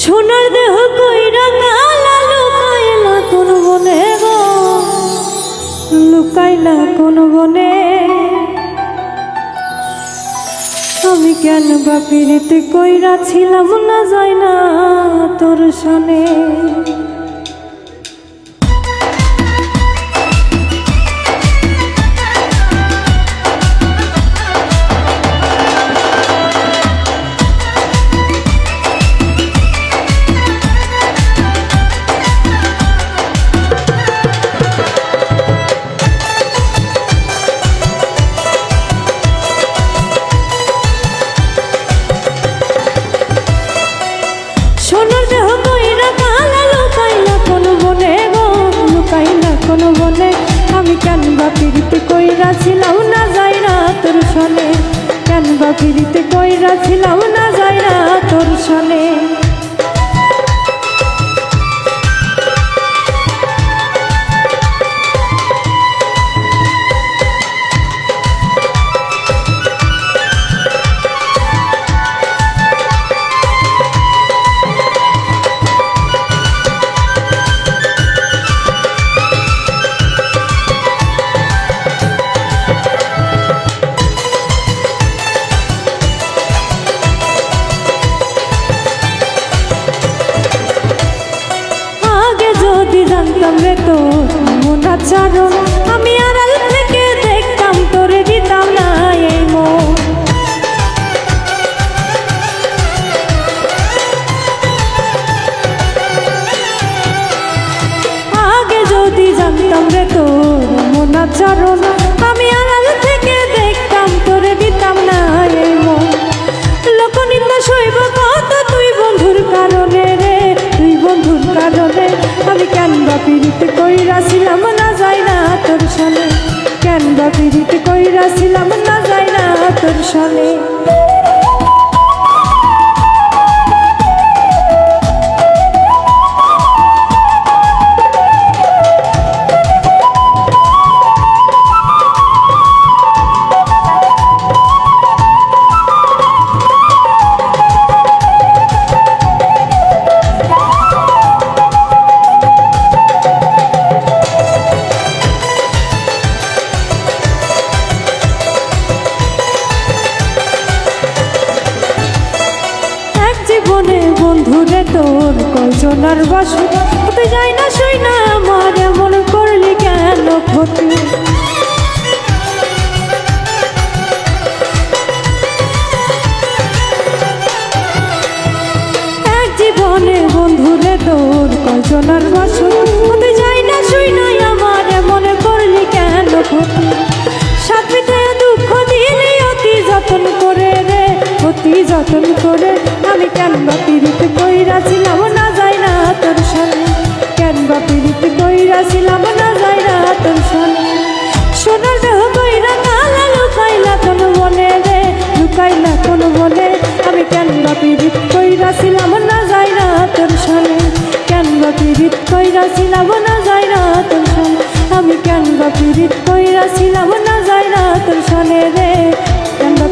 সোনার দেহ কইরা কালা কইলা কোন বনে গো? লুকাইলা কোন বনে? আমি কেন বা পিড়িতে কইরা ছিলাম না যায় না তোর সনে কেন বা পিড়িতে কইরা ছিলাম না যায় না তোর সনে রে তো মন আচরণ আমি আড়াল থেকে দেখতাম, তোরে দিতাম না এই মন। আগে যদি জানতাম রে তোর মন আচরণ পিড়িতে কইরাছিলাম না যাই না তোর সনে জীবনে বন্ধুরে তোর কয়জনার বাসু? হতে যায় না সই না আমার, এমন করলি কেন ক্ষতি? জীবনে বন্ধুরে তোর কয়জনার বাসু? হতে যায় না সই না আমার, এমন করলি কেন ক্ষতি? সাত দুঃখ দিলে অতি যতন করে রে, অতি যতন করে আমি কেন বা পিড়িতে কইরাছিলাম না যাই না তোর সনে কেন বা পিড়িতে কইরাছিলাম না যাই না তোর সনে সোনার দেহ কইরা কালা লুকাইলা কোন মনে রে। লুকাইলা কোন মনে। আমি কেন বা পিড়িত কইরাছিলাম না যাই না তোর সনে কেন বা পিড়িত কইরাছিলাম না যাই না তোর সনে আমি কেন বা কইরাছিলাম না যাই না তোর সনে রে। কেন বা